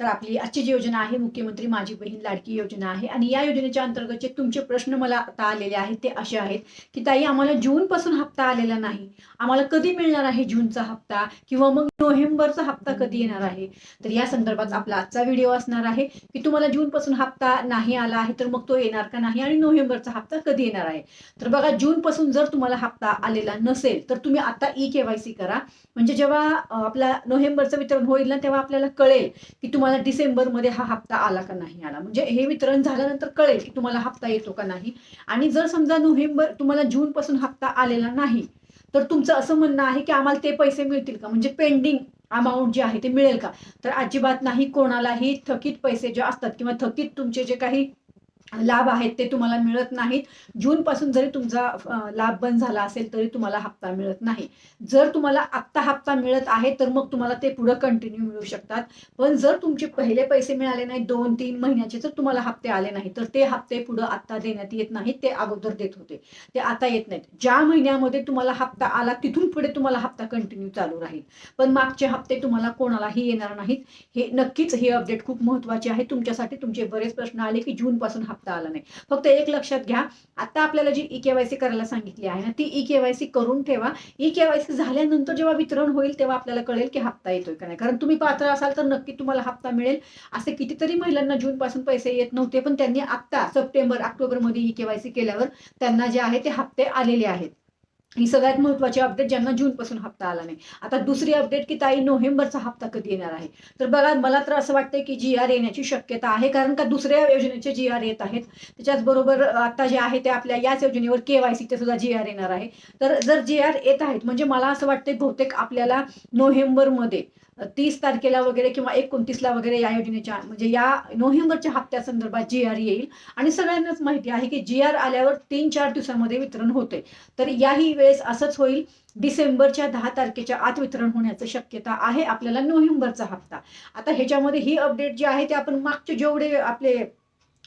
तर आपली आजची जी योजना आहे मुख्यमंत्री माझी बहीण लाडकी योजना आहे आणि या योजनेच्या अंतर्गतचे तुमचे प्रश्न मला आता आलेले आहेत ते असे आहेत की ताई आम्हाला जूनपासून हप्ता आलेला नाही. आम्हाला कधी मिळणार आहे जूनचा हप्ता? किंवा मग नोव्हेंबरचा हप्ता कधी येणार आहे? तर या संदर्भात आपला आजचा व्हिडिओ असणार आहे की तुम्हाला जूनपासून हप्ता नाही आला आहे तर मग तो येणार का नाही? आणि नोव्हेंबरचा हप्ता कधी येणार आहे? तर बघा जूनपासून जर तुम्हाला हप्ता आलेला नसेल तर तुम्ही आता ई केवायसी करा. म्हणजे जेव्हा आपला नोव्हेंबरचं वितरण होईल ना तेव्हा आपल्याला कळेल की तुम्हाला डिसेंबरमध्ये हा हप्ता आला का नाही आला? म्हणजे हे वितरण झाल्यानंतर कळेल की तुम्हाला हप्ता येतो का नाही. आणि जर समजा नोव्हेंबर तुम्हाला जून पासून हप्ता आलेला नाही तर तुमचं असं म्हणणं आहे की आम्हाला ते पैसे मिळतील का? म्हणजे पेंडिंग अमाऊंट जे आहे ते मिळेल का? तर अजिबात नाही कोणालाही थकीत पैसे जे असतात किंवा थकीत तुमचे जे काही लाभ आहेत ते तुम्हाला मिळत नाहीत. जूनपासून जरी तुमचा लाभ बंद झाला असेल तरी तुम्हाला हप्ता मिळत नाही. जर तुम्हाला आत्ता हप्ता मिळत आहे तर मग तुम्हाला ते पुढं कंटिन्यू मिळू शकतात. पण जर तुमचे पहिले पैसे मिळाले नाही दोन तीन महिन्याचे जर तुम्हाला हप्ते आले नाही तर ते हप्ते पुढं आत्ता देण्यात येत नाहीत ते अगोदर देत होते. ते आता येत नाहीत. ज्या महिन्यामध्ये तुम्हाला हप्ता आला तिथून पुढे तुम्हाला हप्ता कंटिन्यू चालू राहील. पण मागचे हप्ते तुम्हाला कोणालाही येणार नाहीत. हे नक्कीच हे अपडेट खूप महत्त्वाचे आहे. तुमच्यासाठी तुमचे बरेच प्रश्न आले की जूनपासून हप्ता हप्ता आला नाही. फक्त एक लक्षात घ्या आता आपल्याला जी ई केवायसी करायला सांगितली आहे ना ती ई केवायसी करून ठेवा. ई केवायसी झाल्यानंतर जेव्हा वितरण होईल तेव्हा आपल्याला कळेल की हप्ता येतोय का नाही. कारण तुम्ही पात्र असाल तर नक्की तुम्हाला हप्ता मिळेल. असे कितीतरी महिलांना जून पासून पैसे येत नव्हते पण त्यांनी आता सप्टेंबर ऑक्टोबरमध्ये ई केवायसी केल्यावर त्यांना जे आहे ते हप्ते आलेले आहेत. ही सगळ्यात महत्वाची अपडेट ज्यांना जून पासून हप्ता आला नाही. आता दुसरी अपडेट की ताई नोव्हेंबरचा हप्ता कधी येणार आहे? तर बघा मला तर असं वाटतंय की जी आर येण्याची शक्यता आहे कारण का दुसऱ्या योजनेचे जी आर येत आहेत. त्याच्याच बरोबर आता जे आहे ते आपल्या याच योजनेवर केवायसीचे सुद्धा जी आर येणार आहे. तर जर जी आर येत आहेत म्हणजे मला असं वाटतंय बहुतेक आपल्याला नोव्हेंबरमध्ये तीस तारखेला वगैरे किंवा एकोणतीसला वगैरे या योजनेच्या म्हणजे या नोव्हेंबरच्या हप्त्या संदर्भात जी आर येईल. आणि सगळ्यांनाच माहिती आहे की जी आर आल्यावर तीन चार दिवसामध्ये वितरण होते. तर याही वेळेस असंच होईल. डिसेंबरच्या दहा तारखेच्या आत वितरण होण्याचं शक्यता आहे आपल्याला नोव्हेंबरचा हप्ता. आता ह्याच्यामध्ये ही अपडेट जी आहे ते आपण मागचे जेवढे आपले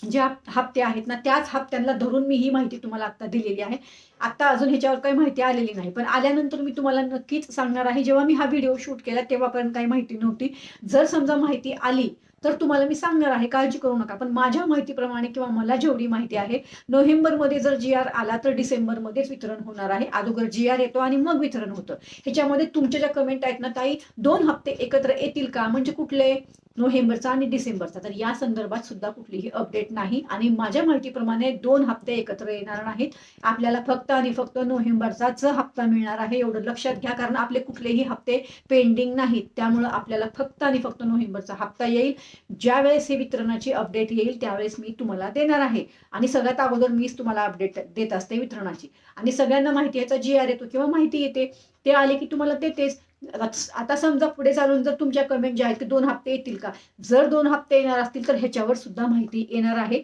ज्या हप्ते आहेत ना त्याच हप्त्यांना धरून मी ही माहिती तुम्हाला आता दिलेली आहे. आता अजून ह्याच्यावर काही माहिती आलेली नाही पण आल्यानंतर मी तुम्हाला नक्कीच सांगणार आहे जेव्हा मी हा व्हिडिओ शूट केला तेव्हापर्यंत काही माहिती नव्हती. जर समजा माहिती आली तर तुम्हाला मी सांगणार आहे काळजी करू नका. पण माझ्या माहितीप्रमाणे किंवा मला जेवढी माहिती आहे नोव्हेंबरमध्ये जर जी आर आला तर डिसेंबरमध्येच वितरण होणार आहे. अगोदर जी आर येतो आणि मग वितरण होतं. ह्याच्यामध्ये तुमच्या ज्या कमेंट आहेत ना ताई दोन हप्ते एकत्र येतील का? म्हणजे कुठले? नोव्हेंबरचा आणि डिसेंबरचा. तर या संदर्भात सुद्धा कुठलीही अपडेट नाही. आणि माझ्या माहितीप्रमाणे दोन हप्ते एकत्र येणार नाहीत. आपल्याला फक्त आणि फक्त नोव्हेंबरचाच हप्ता मिळणार आहे एवढं लक्षात घ्या. कारण आपले कुठलेही हप्ते पेंडिंग नाहीत. त्यामुळं आपल्याला फक्त आणि फक्त नोव्हेंबरचा हप्ता येईल. ज्यावेळेस हे वितरणाची अपडेट येईल त्यावेळेस मी तुम्हाला देणार आहे. आणि सगळ्यात अगोदर मीच तुम्हाला अपडेट देत असते वितरणाची. आणि सगळ्यांना माहिती याचा जी आर येतो किंवा माहिती येते. ते आले की तुम्हाला देतेच. आता- समजा पुढे चालून जर तुमच्या कमेंट ज्या आहेत ते दोन हप्ते येतील का? जर दोन हप्ते येणार असतील तर ह्याच्यावर सुद्धा माहिती येणार आहे.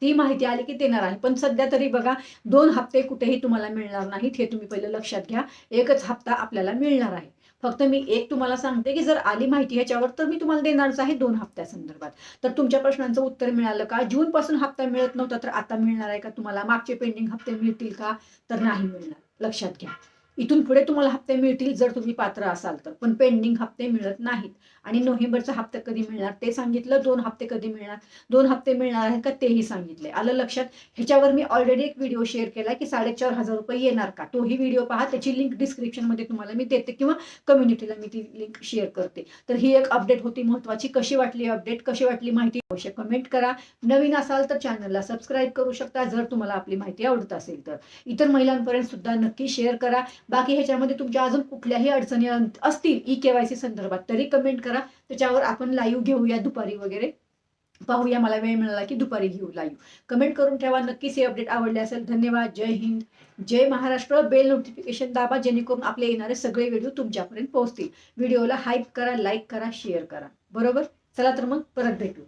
ती माहिती आली की देणार आहे. पण सध्या तरी बघा दोन हप्ते कुठेही तुम्हाला मिळणार नाहीत हे तुम्ही पहिलं लक्षात घ्या. एकच हप्ता आपल्याला मिळणार आहे. फक्त मी एक तुम्हाला सांगते की जर आली माहिती ह्याच्यावर तर मी तुम्हाला देणारच आहे दोन हप्त्यासंदर्भात तर तुमच्या प्रश्नांचं उत्तर मिळालं का? जून पासून हप्ता मिळत नव्हता तर आता मिळणार आहे का तुम्हाला? मागचे पेंडिंग हप्ते मिळतील का? तर नाही मिळणार. लक्षात घ्या. इथून पुढे तुम्हाला हप्ते मिळतील जर तुम्ही पात्र असाल तर. पण पेंडिंग हप्ते मिळत नाहीत. आणि नोव्हेंबरचा हप्ता कधी मिळणार? ते सांगितलं दोन हप्ते कधी मिळणार? दोन हप्ते मिळणार आहेत का? तेही सांगितले आलं लक्षात? ह्याच्यावर मी ऑलरेडी एक व्हिडिओ शेअर केला की साडेचार हजार रुपये येणार का? तोही व्हिडिओ पहा. त्याची लिंक डिस्क्रिप्शनमध्ये तुम्हाला मी देते किंवा कम्युनिटीला मी ती लिंक शेअर करते. तर ही एक अपडेट होती महत्वाची. कशी वाटली अपडेट कशी वाटली माहिती अवश्य कमेंट करा. नवीन असाल तर चॅनलला सबस्क्राईब करू शकता. जर तुम्हाला आपली माहिती आवडत असेल तर. इतर महिलांपर्यंत सुद्धा नक्की शेअर करा. बाकी ह्याच्यामध्ये तुमच्या अजून कुठल्याही अडचणी असतील ई केवायसी संदर्भात तरी कमेंट करा. त्याच्यावर आपण लाईव्ह घेऊया दुपारी वगैरे. पाहूया मला वेळ मिळाला की दुपारी घेऊ लाईव्ह कमेंट करून ठेवा. नक्कीच हे अपडेट आवडले असेल. धन्यवाद. जय हिंद. जय महाराष्ट्र. बेल नोटिफिकेशन दाबा जेणेकरून आपले येणारे सगळे व्हिडिओ तुमच्यापर्यंत पोहोचतील. व्हिडिओला हाईप करा लाईक करा शेअर करा. बरोबर? चला तर मग परत भेटू.